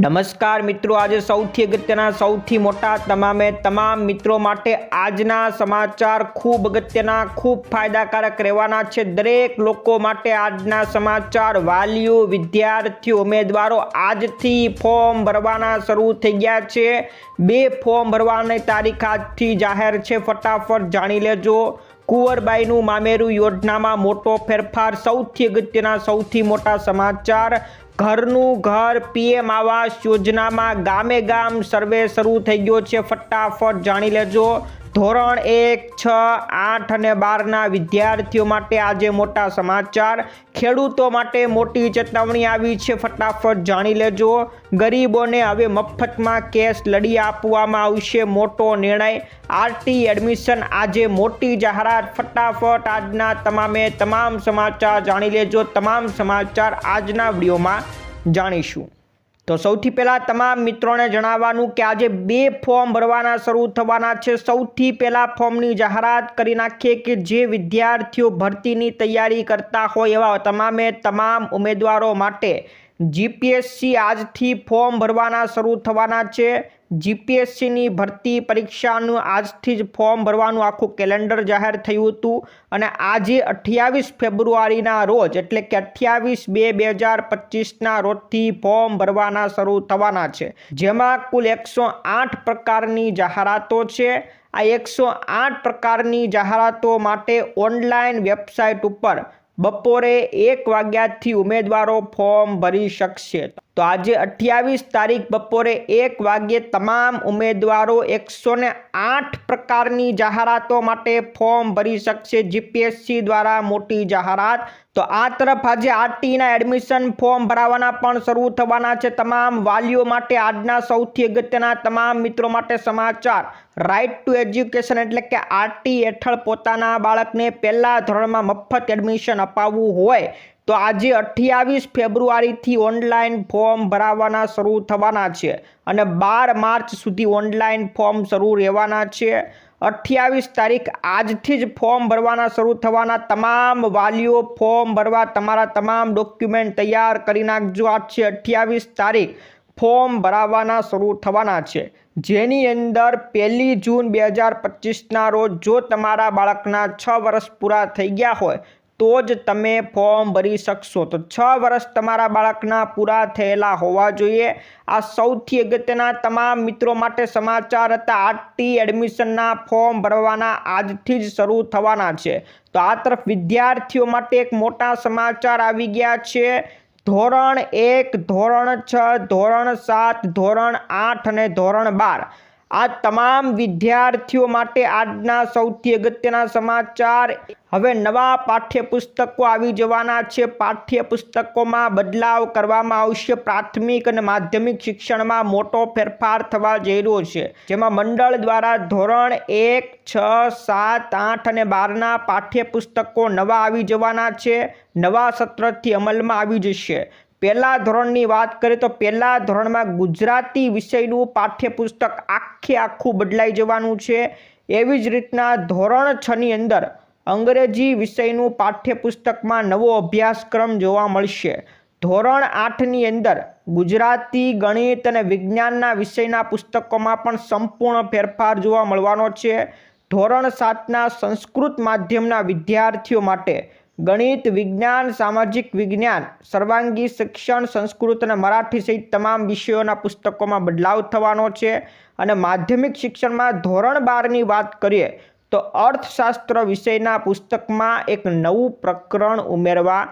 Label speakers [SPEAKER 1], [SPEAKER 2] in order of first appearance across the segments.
[SPEAKER 1] નમસ્કાર મિત્રો, આજે સૌથી અગત્યના, સૌથી મોટા, તમામે તમામ મિત્રો માટે આજના સમાચાર ખૂબ અગત્યના, ખૂબ ફાયદાકારક રહેવાના છે. દરેક લોકો માટે આજના સમાચાર, વાલીઓ, વિદ્યાર્થીઓ, ઉમેદવારો આજથી ફોર્મ ભરવાના શરૂ થઈ ગયા છે. બે ફોર્મ ભરવાની તારીખ આજથી જાહેર છે. ફટાફટ જાણી લેજો. કુંવરબાઈનું મામેરું યોજનામાં મોટો ફેરફાર. સૌથી અગત્યના, સૌથી મોટા સમાચાર. ઘરનું ઘર પીએમ આવાસ યોજનામાં ગામે ગામ સર્વે શરૂ થઈ ગયો છે. ફટાફટ જાણી લેજો. ધોરણ એક, છ, આઠ અને બારના વિદ્યાર્થીઓ માટે આજે મોટા સમાચાર. ખેડૂતો માટે મોટી ચેતવણી આવી છે. ફટાફટ જાણી લેજો. ગરીબોને હવે મફતમાં કેસ લડી આપવામાં આવશે મોટો નિર્ણય. આરટી એડમિશન આજે મોટી જાહેરાત. ફટાફટ આજના તમામે તમામ સમાચાર જાણી લેજો. તમામ સમાચાર આજના વિડીયોમાં જાણીશું. તો સૌથી પહેલાં તમામ મિત્રોને જણાવવાનું કે આજે બે ફોર્મ ભરવાના શરૂ થવાના છે. સૌથી પહેલાં ફોર્મની જાહેરાત કરી નાખીએ કે જે વિદ્યાર્થીઓ ભરતીની તૈયારી કરતા હોય એવા તમામે તમામ ઉમેદવારો માટે જીપીએસસી આજથી ફોર્મ ભરવાના શરૂ થવાના છે. જીપીએસસીની ભરતી પરીક્ષાનું આજથી જ ફોર્મ ભરવાનું આખું કેલેન્ડર જાહેર થયું હતું અને આજે અઠ્યાવીસ ફેબ્રુઆરીના રોજ, એટલે કે અઠ્યાવીસ બે બે હજાર પચીસના રોજથી ફોર્મ ભરવાના શરૂ થવાના છે. જેમાં કુલ એકસો આઠ પ્રકારની જાહેરાતો છે. આ એકસો આઠ પ્રકારની જાહેરાતો માટે ઓનલાઈન વેબસાઇટ ઉપર બપોરે એક વાગ્યાથી ઉમેદવારો ફોર્મ ભરી શકશે. તો આજે અઠ્યાવીસ તારીખ બપોરે એક વાગ્યે તમામ ઉમેદવારો એકસો ને આઠ પ્રકારની જાહેરાતો માટે ફોર્મ ભરી શકશે જીપીએસસી દ્વારા મોટી જાહેરાત. તો આ તરફ આજે આરટીના એડમિશન ફોર્મ ભરાવાના પણ શરૂ થવાના છે. તમામ વાલીઓ માટે આજના સૌથી અગત્યના તમામ મિત્રો માટે સમાચાર. રાઇટ ટુ એજ્યુકેશન એટલે કે આરટી હેઠળ પોતાના બાળકને પહેલા ધોરણમાં મફત એડમિશન અપાવવું હોય. તો આજે અઠ્યાવીસ ફેબ્રુઆરીથી ઓનલાઈન ફોર્મ ભરાવાના શરૂ થવાના છે અને બાર માર્ચ સુધી ઓનલાઈન ફોર્મ શરૂ રહેવાના છે. અઠ્યાવીસ તારીખ આજથી જ ફોર્મ ભરવાના શરૂ થવાના. તમામ વાલીઓ ફોર્મ ભરવા તમારા તમામ ડોક્યુમેન્ટ તૈયાર કરી નાખજો. આજ છે અઠ્યાવીસ તારીખ ફોર્મ ભરાવાના શરૂ થવાના છે. જેની અંદર પહેલી જૂન બે હજાર પચીસના રોજ જો તમારા બાળકના છ વર્ષ પૂરા થઈ ગયા હોય તો જ તમે ફોર્મ ભરી શકશો. તો છ વર્ષ તમારા બાળકના પૂરા થયેલા હોવા જોઈએ. આ સૌથી અગત્યના તમામ મિત્રો માટે સમાચાર હતા. આરટી એડમિશનના ફોર્મ ભરવાના આજથી જ શરૂ થવાના છે. તો આ તરફ વિદ્યાર્થીઓ માટે એક મોટા સમાચાર આવી ગયા છે. ધોરણ એક, ધોરણ છ, ધોરણ સાત, ધોરણ આઠ અને ધોરણ બાર. આ તમામ વિદ્યાર્થીઓ માટે આજના સૌથી અગત્યના સમાચાર. હવે નવા પાઠ્યપુસ્તકો આવી જવાના છે. પાઠ્યપુસ્તકોમાં બદલાવ કરવામાં આવશે. પ્રાથમિક અને માધ્યમિક શિક્ષણમાં મોટો ફેરફાર થવા જઈ રહ્યો છે. જેમાં મંડળ દ્વારા ધોરણ એક, છ, સાત, આઠ અને બારના પાઠ્યપુસ્તકો નવા આવી જવાના છે. નવા સત્રથી અમલમાં આવી જશે. પહેલા ધોરણની વાત કરીએ તો પહેલા ધોરણમાં ગુજરાતી વિષયનું પાઠ્યપુસ્તક આખે આખું બદલાઈ જવાનું છે. એવી જ રીતના ધોરણ છની અંદર અંગ્રેજી વિષયનું પાઠ્યપુસ્તકમાં નવો અભ્યાસક્રમ જોવા મળશે. ધોરણ આઠની અંદર ગુજરાતી, ગણિત અને વિજ્ઞાનના વિષયના પુસ્તકોમાં પણ સંપૂર્ણ ફેરફાર જોવા મળવાનો છે. ધોરણ સાતના સંસ્કૃત માધ્યમના વિદ્યાર્થીઓ માટે ગણિત, વિજ્ઞાન, સામાજિક વિજ્ઞાન, સર્વાંગી શિક્ષણ, સંસ્કૃત અને મરાઠી સહિત તમામ વિષયોના પુસ્તકોમાં બદલાવ થવાનો છે. અને માધ્યમિક શિક્ષણમાં ધોરણ બારની વાત કરીએ, તો અર્થશાસ્ત્ર વિષયના પુસ્તકમાં એક નવું પ્રકરણ ઉમેરવા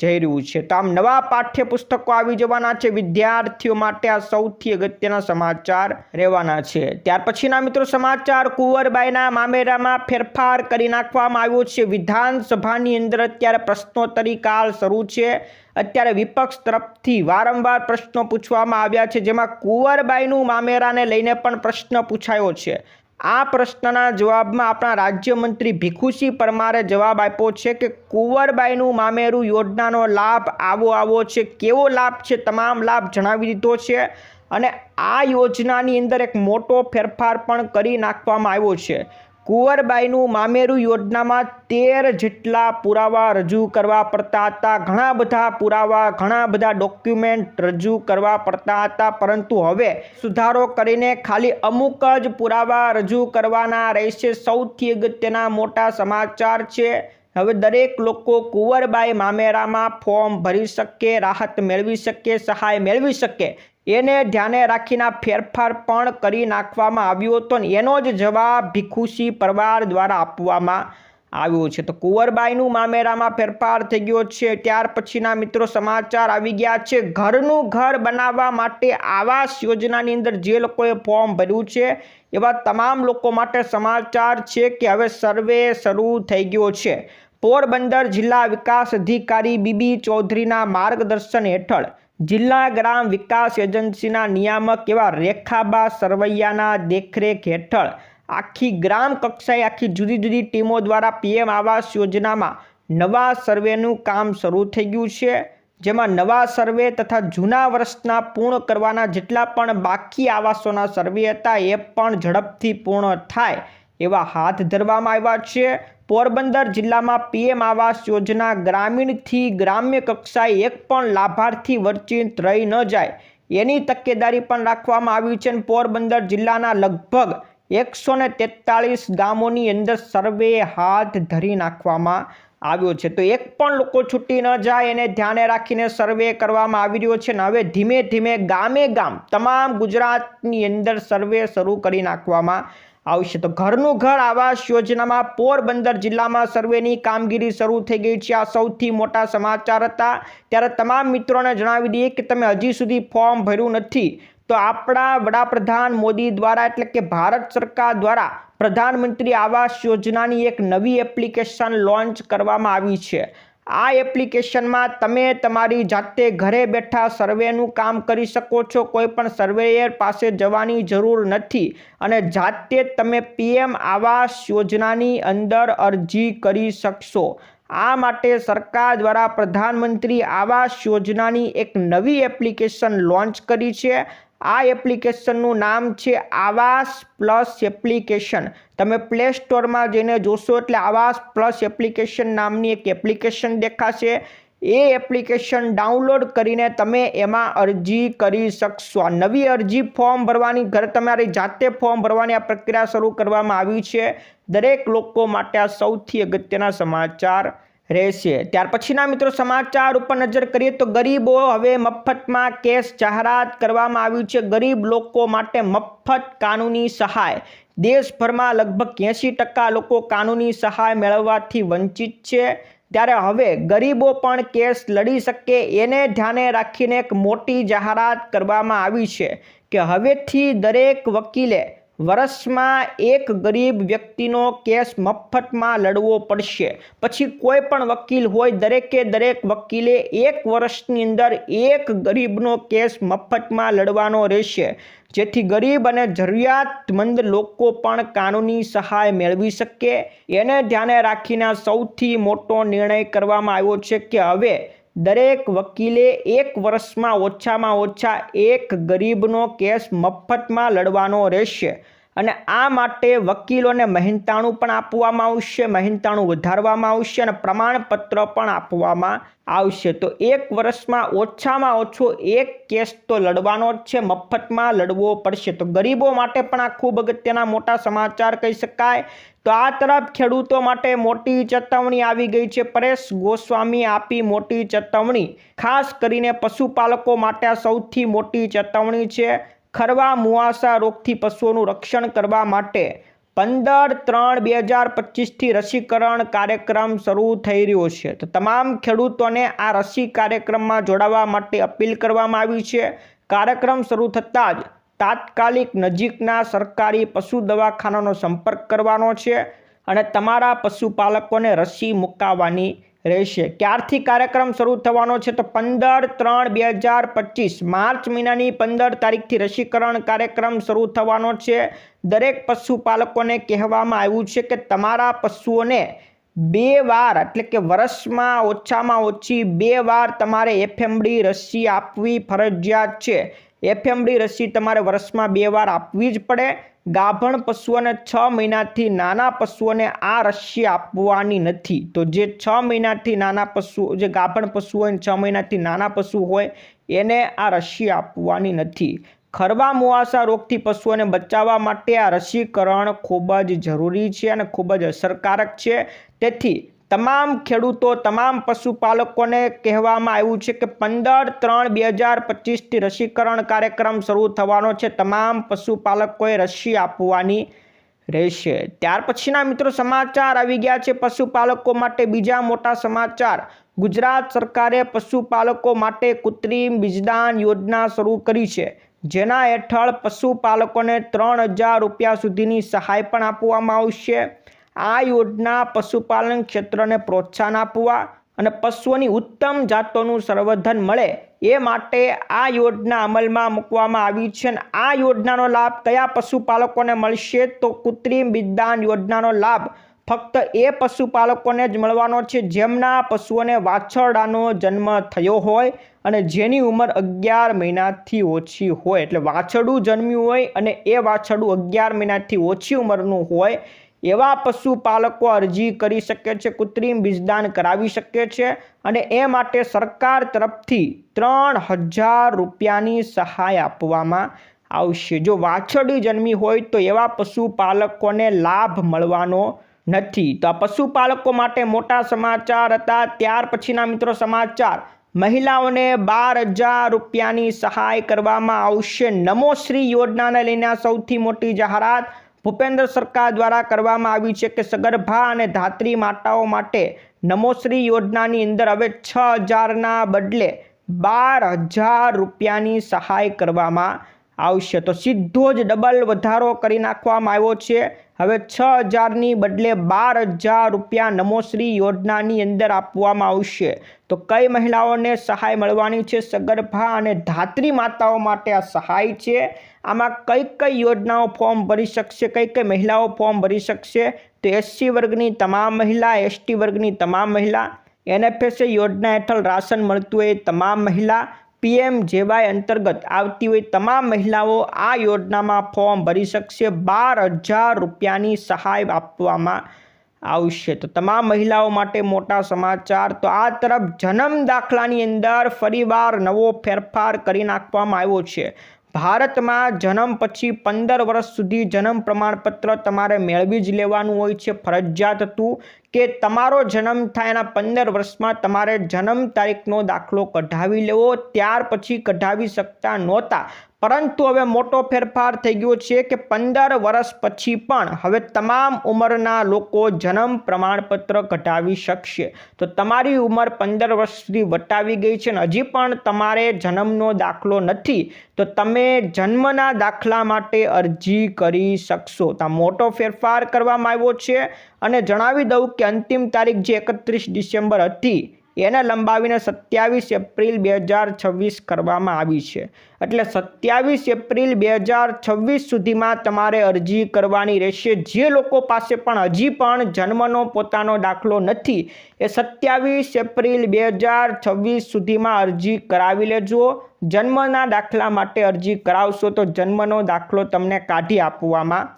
[SPEAKER 1] જઈ રહ્યું છે. તો આમ નવા પાઠ્યપુસ્તકો આવી જવાના છે. વિદ્યાર્થીઓ માટે આ સૌથી અગત્યના સમાચાર રહેવાના છે. ત્યાર પછીના મિત્રો સમાચાર, કુંવરબાઈના મામેરામાં ફેરફાર કરી નાખવામાં આવ્યો છે. વિધાનસભાની અંદર અત્યારે પ્રશ્નોત્તરી કાળ શરૂ છે. અત્યારે વિપક્ષ તરફથી વારંવાર પ્રશ્નો પૂછવામાં આવ્યા છે. જેમાં કુંવરબાઈનું મામેરાને લઈને પણ પ્રશ્ન પૂછાયો છે. આ પ્રશ્નના જવાબમાં આપણા રાજ્યમંત્રી ભીખુસિંહ પરમારે જવાબ આપ્યો છે કે કુંવરબાઈનું મામેરું યોજનાનો લાભ આવો આવો છે. કેવો લાભ છે? તમામ લાભ જણાવી દીધો છે અને આ યોજનાની અંદર એક મોટો ફેરફાર પણ કરી નાખવામાં આવ્યો છે. કુંવરબાઈનું મામેરું યોજનામાં તેર જેટલા પુરાવા રજૂ કરવા પડતા હતા. ઘણા બધા પુરાવા, ઘણા બધા ડોક્યુમેન્ટ રજૂ કરવા પડતા હતા, પરંતુ હવે સુધારો કરીને ખાલી અમુક જ પુરાવા રજૂ કરવાના રહેશે. સૌથી અગત્યના મોટા સમાચાર છે, હવે દરેક લોકો કુંવરબાઈ મામેરામાં ફોર્મ ભરી શકે, રાહત મેળવી શકે, સહાય મેળવી શકે. એને ધ્યાને રાખીને ફેરફાર પણ કરી નાખવામાં આવ્યો હતો ને એનો જ જવાબ ભીખુસિંહ પરવાર દ્વારા આપવામાં આવ્યો છે. તો કુંવરબાઈનું મામેરામાં ફેરફાર થઈ ગયો છે. ત્યાર પછીના મિત્રો સમાચાર આવી ગયા છે. ઘરનું ઘર બનાવવા માટે આવાસ યોજનાની અંદર જે લોકોએ ફોર્મ ભર્યું છે એવા તમામ લોકો માટે સમાચાર છે કે હવે સર્વે શરૂ થઈ ગયો છે. પોરબંદર જિલ્લા વિકાસ અધિકારી બીબી ચૌધરીના માર્ગદર્શન હેઠળ જિલ્લા ગ્રામ વિકાસ એજન્સીના નિયામક એવા રેખાબા સરવૈયાના દેખરેખ હેઠળ આખી ગ્રામ કક્ષાએ આખી જુદી જુદી ટીમો દ્વારા પીએમ આવાસ યોજનામાં નવા સર્વેનું કામ શરૂ થઈ ગયું છે. જેમાં નવા સર્વે તથા જૂના વર્ષના પૂર્ણ કરવાના જેટલા પણ બાકી આવાસોના સર્વે હતા એ પણ ઝડપથી પૂર્ણ થાય એવા હાથ ધરવામાં આવ્યા છે. પોરબંદર જિલ્લામાં પીએમ આવાસ યોજના ગ્રામીણથી ગ્રામ્ય કક્ષાએ એક પણ લાભાર્થી વંચિત રહી ન જાય. એની તકેદારી પણ રાખવામાં આવી છે અને પોરબંદર જિલ્લાના લગભગ એકસો ને તેતાળીસ ગામોની અંદર સર્વે હાથ ધરી નાખવામાં આવ્યો છે. તો એક પણ લોકો છૂટી ન જાય એને ધ્યાને રાખીને સર્વે કરવામાં આવી રહ્યો છે અને હવે ધીમે ધીમે ગામે ગામ, તમામ ગુજરાતની અંદર સર્વે શરૂ કરી નાખવામાં આવશે તો ઘરનું ઘર આવાસ યોજનામાં પોરબંદર જિલ્લામાં સર્વેની કામગીરી શરૂ થઈ ગઈ છે. આ સૌથી મોટા સમાચાર હતા. ત્યારે તમામ મિત્રોને જણાવી દઈએ કે તમે હજી સુધી ફોર્મ ભર્યું નથી. તો આપણા વડાપ્રધાન મોદી દ્વારા એટલે કે ભારત સરકાર દ્વારા પ્રધાનમંત્રી આવાસ યોજનાની એક નવી એપ્લિકેશન લોન્ચ કરવામાં આવી છે. આ એપ્લિકેશનમાં તમે તમારી જાતે ઘરે બેઠા સર્વેનું કામ કરી શકો છો. કોઈ પણ સર્વેયર પાસે જવાની જરૂર નથી અને જાતે તમે પીએમ આવાસ યોજનાની અંદર અરજી કરી શકશો. આ માટે સરકાર દ્વારા પ્રધાનમંત્રી આવાસ યોજનાની એક નવી એપ્લિકેશન લોન્ચ કરી છે. આ એપ્લિકેશનનું નામ છે આવાસ પ્લસ એપ્લિકેશન. તમે પ્લે સ્ટોરમાં જઈને જોશો એટલે આવાસ પ્લસ એપ્લિકેશન નામની એક એપ્લિકેશન દેખાશે. એ એપ્લિકેશન ડાઉનલોડ કરીને તમે એમાં અરજી કરી શકશો. આ નવી અરજી ફોર્મ ભરવાની, ઘર તમારી જાતે ફોર્મ ભરવાની આ પ્રક્રિયા શરૂ કરવામાં આવી છે. દરેક લોકો માટે આ સૌથી અગત્યના સમાચાર રહેશે. ત્યાર પછીના મિત્રો સમાચાર ઉપર નજર કરીએ તો ગરીબો હવે મફતમાં કેસ જાહેરાત કરવામાં આવ્યું છે. ગરીબ લોકો માટે મફત કાનૂની સહાય. દેશભરમાં લગભગ એંસી ટકા લોકો કાનૂની સહાય મેળવવાથી વંચિત છે. ત્યારે હવે ગરીબો પણ કેસ લડી શકે એને ધ્યાને રાખીને એક મોટી જાહેરાત કરવામાં આવી છે કે હવેથી દરેક વકીલે વર્ષમાં એક ગરીબ વ્યક્તિનો કેસ મફતમાં લડવો પડશે. પછી કોઈ પણ વકીલ હોય, દરેકે દરેક વકીલે એક વર્ષની અંદર એક ગરીબનો કેસ મફતમાં લડવાનો રહેશે. જેથી ગરીબ અને જરૂરિયાતમંદ લોકો પણ કાનૂની સહાય મેળવી શકે. એને ધ્યાને રાખીને સૌથી મોટો નિર્ણય કરવામાં આવ્યો છે કે હવે દરેક વકીલે એક વર્ષમાં ઓછામાં ઓછા એક ગરીબનો કેસ મફતમાં લડવાનો રહેશે. અને આ માટે વકીલોને મહેનતાણું પણ આપવામાં આવશે, મહેનતાણું વધારવામાં આવશે અને પ્રમાણપત્ર પણ આપવામાં આવશે. તો એક વર્ષમાં ઓછામાં ઓછો એક કેસ તો લડવાનો જ છે, મફતમાં લડવો પડશે. તો ગરીબો માટે પણ આ ખૂબ અગત્યના મોટા સમાચાર કહી શકાય. તો આ તરફ ખેડૂતો માટે મોટી ચેતવણી આવી ગઈ છે. પરેશ ગોસ્વામી આપી મોટી ચેતવણી. ખાસ કરીને પશુપાલકો માટે સૌથી મોટી ચેતવણી છે. ખરવા મુવાસા રોગથી પશુઓનું રક્ષણ કરવા માટે પંદર ત્રણ બે હજાર પચીસથી રસીકરણ કાર્યક્રમ શરૂ થઈ રહ્યો છે. તો તમામ ખેડૂતોને આ રસી કાર્યક્રમમાં જોડાવા માટે અપીલ કરવામાં આવી છે. કાર્યક્રમ શરૂ થતાં જ તાત્કાલિક નજીકના સરકારી પશુ દવાખાનાનો સંપર્ક કરવાનો છે અને તમારા પશુપાલકોને રસી મુકાવવાની રહેશે. ક્યારથી કાર્યક્રમ શરૂ થવાનો છે તો પંદર ત્રણ બે હજાર પચીસ. માર્ચ મહિનાની પંદર તારીખથી રસીકરણ કાર્યક્રમ શરૂ થવાનો છે. દરેક પશુપાલકોને કહેવામાં આવ્યું છે કે તમારા પશુઓને બે વાર, એટલે કે વર્ષમાં ઓછામાં ઓછી બે વાર તમારે એફએમડી રસી આપવી ફરજિયાત છે. એફએમડી રસી તમારે વર્ષમાં બે વાર આપવી જ પડે. ગાભણ પશુઓને છ મહિનાથી નાના પશુઓને આ રસી આપવાની નથી. તો જે છ મહિનાથી નાના પશુ, જે ગાભણ પશુ હોય છ મહિનાથી નાના પશુ હોય, એને આ રસી આપવાની નથી. ખરવા, મુવાસા રોગથી પશુઓને બચાવવા માટે આ રસીકરણ ખૂબ જ જરૂરી છે અને ખૂબ જ અસરકારક છે. તેથી તમામ ખેડૂતો, તમામ પશુપાલકોને કહેવામાં આવ્યું છે કે પંદર ત્રણ બે હજાર પચીસથી રસીકરણ કાર્યક્રમ શરૂ થવાનો છે. તમામ પશુપાલકોએ રસી આપવાની રહેશે. ત્યાર પછીના મિત્રો સમાચાર આવી ગયા છે પશુપાલકો માટે. બીજા મોટા સમાચાર. ગુજરાત સરકારે પશુપાલકો માટે કૃત્રિમ બીજદાન યોજના શરૂ કરી છે, જેના હેઠળ પશુપાલકોને ત્રણ હજાર રૂપિયા સુધીની સહાય પણ આપવામાં આવશે. આ યોજના પશુપાલન ક્ષેત્રને પ્રોત્સાહન આપવા અને પશુઓની ઉત્તમ જાતોનું સંવર્ધન મળે એ માટે આ યોજના અમલમાં મૂકવામાં આવી છે અને આ યોજનાનો લાભ કયા પશુપાલકોને મળશે તો કૃત્રિમ બિદાન યોજનાનો લાભ ફક્ત એ પશુપાલકોને જ મળવાનો છે જેમના પશુઓને વાછરડાનો જન્મ થયો હોય અને જેની ઉંમર અગિયાર મહિનાથી ઓછી હોય. એટલે વાછરડું જન્મ્યું હોય અને એ વાછરડું અગિયાર મહિનાથી ઓછી ઉંમરનું હોય એવા પશુપાલકો અરજી કરી શકે છે, કૃત્રિમ બીજદાન કરાવી શકે છે અને એ માટે સરકાર તરફથી ત્રણ હજાર રૂપિયાની સહાય આપવામાં આવશે. જો વાછરડી જન્મી હોય તો એવા પશુપાલકોને લાભ મળવાનો નથી. તો આ પશુપાલકો માટે મોટા સમાચાર હતા. ત્યાર પછીના મિત્રો સમાચાર. મહિલાઓને બાર હજાર રૂપિયાની સહાય કરવામાં આવશે. નમોશ્રી યોજનાને લઈને સૌથી મોટી જાહેરાત ભૂપેન્દ્ર સરકાર દ્વારા કરવામાં આવી છે કે સગર્ભા અને ધાત્રી માતાઓ માટે નમોશ્રી યોજનાની અંદર હવે છ હજારના બદલે બાર હજાર રૂપિયાની સહાય કરવામાં આવશે. તો સીધો જ ડબલ વધારો કરી નાખવામાં આવ્યો છે. હવે છ હજારની બદલે બાર હજાર રૂપિયા નમોશ્રી યોજનાની અંદર આપવામાં આવશે. તો કઈ મહિલાઓને સહાય મળવાની છે? સગર્ભા અને ધાત્રી માતાઓ માટે આ સહાય છે. આમાં કઈ કઈ યોજનાઓ ફોર્મ ભરી શકશે, કઈ કઈ મહિલાઓ ફોર્મ ભરી શકશે? તો એસસી વર્ગની તમામ મહિલા એસટી વર્ગની તમામ મહિલા, એનએફએસએ યોજના હેઠળ રાશન મળતું હોય તમામ મહિલા, પીએમ જેવાય અંતર્ગત આવતી હોય તમામ મહિલાઓ આ યોજનામાં ફોર્મ ભરી શકશે. બાર હજાર રૂપિયાની સહાય આપવામાં આવશે. તો તમામ મહિલાઓ માટે મોટા સમાચાર. તો આ તરફ જન્મ દાખલાની અંદર ફરીવાર નવો ફેરફાર કરી નાખવામાં આવ્યો છે. ભારતમાં જન્મ પછી પંદર વર્ષ સુધી જન્મ પ્રમાણપત્ર તમારે મેળવી જ લેવાનું હોય છે. ફરજિયાત હતું કે તમારો જન્મ થાય એના પંદર વર્ષમાં તમારે જન્મ તારીખનો દાખલો કઢાવી લેવો. ત્યાર પછી કઢાવી શકતા નહોતા. પરંતુ હવે મોટો ફેરફાર થઈ ગયો છે કે પંદર વર્ષ પછી પણ હવે તમામ ઉંમરના લોકો જન્મ પ્રમાણપત્ર કઢાવી શકશે. તો તમારી ઉંમર પંદર વર્ષ સુધી વટાવી ગઈ છે અને હજી પણ તમારે જન્મનો દાખલો નથી. તો તમે જન્મના દાખલા માટે અરજી કરી શકશો. તો મોટો ફેરફાર કરવામાં આવ્યો છે અને જણાવી દઉં કે અંતિમ તારીખ જે એકત્રીસ ડિસેમ્બર હતી એને લંબાવીને સત્યાવીસ એપ્રિલ બે હજાર છવ્વીસ કરવામાં આવી છે. એટલે સત્યાવીસ એપ્રિલ બે હજાર છવ્વીસ સુધીમાં તમારે અરજી કરવાની રહેશે. જે લોકો પાસે પણ હજી પણ જન્મનો પોતાનો દાખલો નથી, એ સત્યાવીસ એપ્રિલ બે હજાર છવ્વીસ સુધીમાં અરજી કરાવી લેજો. જન્મના દાખલા માટે અરજી કરાવશો તો જન્મનો દાખલો તમને કાઢી આપવામાં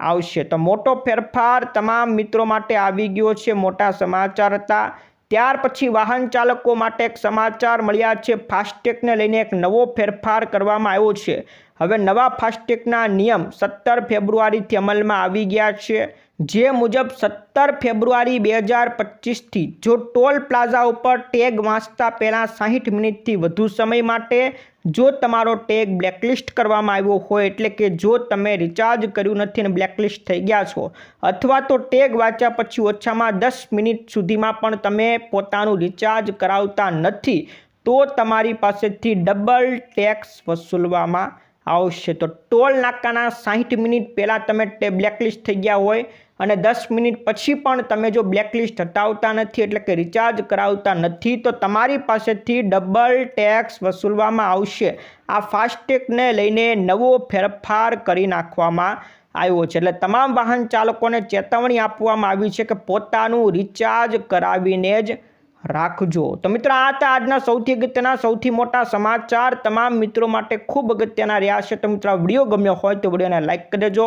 [SPEAKER 1] આવશે. તો મોટો ફેરફાર તમામ મિત્રો માટે આવી ગયો છે. મોટા સમાચાર હતા. ત્યાર પછી વાહન ચાલકો માટે એક સમાચાર મળ્યા છે. ફાસ્ટેગને લઈને એક નવો ફેરફાર કરવામાં આવ્યો છે. હવે નવા ફાસ્ટેગના નિયમ સત્તર ફેબ્રુઆરીથી અમલમાં આવી ગયા છે. જે મુજબ સત્તર ફેબ્રુઆરી બે હજાર પચીસથી જો ટોલ પ્લાઝા ઉપર ટેગ વાંચતા પહેલાં સાહીઠ મિનિટથી વધુ સમય માટે જો તમારો ટેગ બ્લેકલિસ્ટ કરવામાં આવ્યો હોય એટલે કે જો તમે રિચાર્જ કર્યું નથી અને બ્લેકલિસ્ટ થઈ ગયા છો, અથવા તો ટેગ વાંચ્યા પછી ઓછામાં દસ મિનિટ સુધીમાં પણ તમે પોતાનું રિચાર્જ કરાવતા નથી, તો તમારી પાસેથી ડબલ ટેક્સ વસૂલવામાં આવશે. તો ટોલ નાકાના સાહીઠ મિનિટ પહેલાં તમે બ્લેકલિસ્ટ થઈ ગયા હોય અને દસ મિનિટ પછી પણ તમે જો બ્લેકલિસ્ટ હટાવતા નથી, એટલે કે રિચાર્જ કરાવતા નથી, તો તમારી પાસેથી ડબલ ટેક્સ વસૂલવામાં આવશે. આ ફાસ્ટેગને લઈને નવો ફેરફાર કરી નાખવામાં આવ્યો છે. એટલે તમામ વાહન ચાલકોને ચેતવણી આપવામાં આવી છે કે પોતાનું રિચાર્જ કરાવીને જ રાખજો. તો મિત્રો, આ હતા આજના સૌથી અગત્યના, સૌથી મોટા સમાચાર. તમામ મિત્રો માટે ખૂબ અગત્યના રહ્યા છે. તો મિત્રો વીડિયો ગમ્યો હોય તો વિડીયોને લાઇક કરી દેજો.